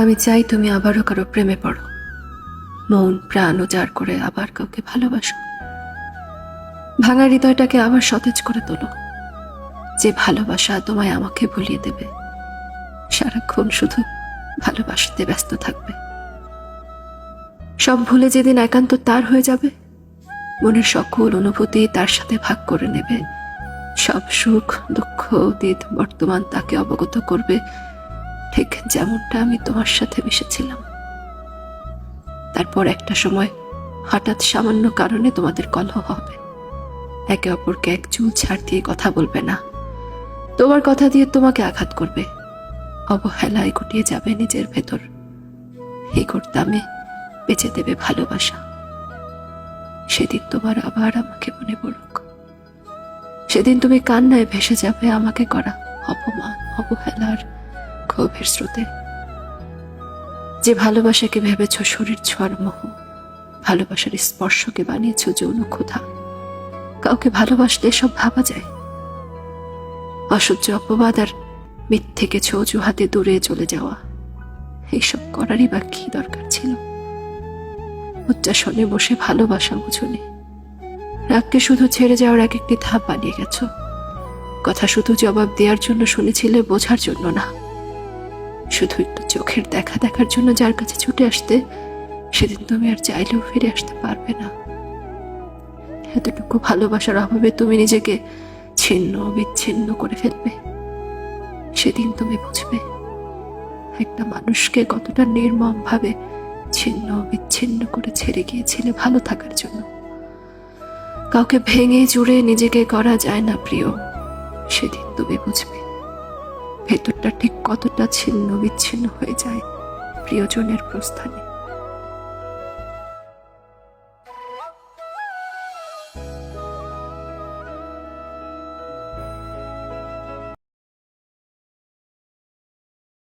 আমি চাই তুমি আবারও কারও প্রেমে পড়ো। মন, প্রাণ উজাড় করে আবার কাউকে ভালোবাসো। ভাঙা হৃদয়টাকে আবার সতেজ করে তোলো। যে ভালোবাসা তোমায় আমাকে ভুলিয়ে দেবে, সারাক্ষণ শুধু ভালোবাসতে ব্যস্ত থাকবে। সব ভুলে যেদিন একান্ত তার হয়ে যাবে, মনের সকল অনুভূতি তার সাথে ভাগ করে নেবে। সব সুখ, দুঃখ, অতীত, বর্তমান তাকে অবগত করবে। ঠিক যেমনটা আমি তোমার সাথে মিশেছিলাম। তারপর একটা সময় হঠাৎ সামান্য কারণে তোমাদের কলহ হবে। একে অপরকে এক চুল ছাড় দিয়ে কথা বলবে না। তোমার কথা দিয়ে তোমাকে আঘাত করবে। অবহেলায় গুটিয়ে যাবে নিজের ভেতর। এই করতামে, বেঁচে দেবে ভালোবাসা। সেদিন তোমার আবার আমাকে মনে পড়ুক। সেদিন তুমি কান্নায় ভেসে যাবে আমাকে করা অপমান, অবহেলার ক্ষোভের স্রোতে যে ভালোবাসাকে ভেবেছ শরীর ছোঁয়ার মোহ, ভালোবাসার স্পর্শকে বানিয়েছ যৌন ক্ষুধা কাউকে ভালোবাসলে সব ভাবা যায়? অসহ্য অপবাদ আর মিথ্যে কিছু অজুহাতে দূরে চলে যাওয়া, এইসব করারই বা কি দরকার ছিল? উচ্চাসনে বসে ভালোবাসা বুঝুনি রাগকে শুধু ছেড়ে যাওয়ার এক একটি ধাপ বানিয়ে গেছো। কথা শুধু জবাব দেওয়ার জন্য শুনেছিলে বোঝার জন্য না। শুধু একটু চোখের দেখা দেখার জন্য যার কাছে ছুটে আসতে, সেদিন তুমি আর চাইলেও ফিরে আসতে পারবে না। এতটুকু ভালোবাসার অভাবে তুমি নিজেকে ছিন্ন বিচ্ছিন্ন করে ফেলবে। সেদিন তুমি বুঝবে, একটা মানুষকে কতটা নির্মম ভাবে ছিন্ন বিচ্ছিন্ন করে ছেড়ে গিয়েছিলে ভালো থাকার জন্য। কাউকে ভেঙে জুড়ে নিজেকে করা যায় না, প্রিয়। সেদিন তুমি বুঝবে। ভেতরটা ঠিক কতটা ছিন্ন বিচ্ছিন্ন হয়ে যায় প্রিয়জনের প্রস্থানে।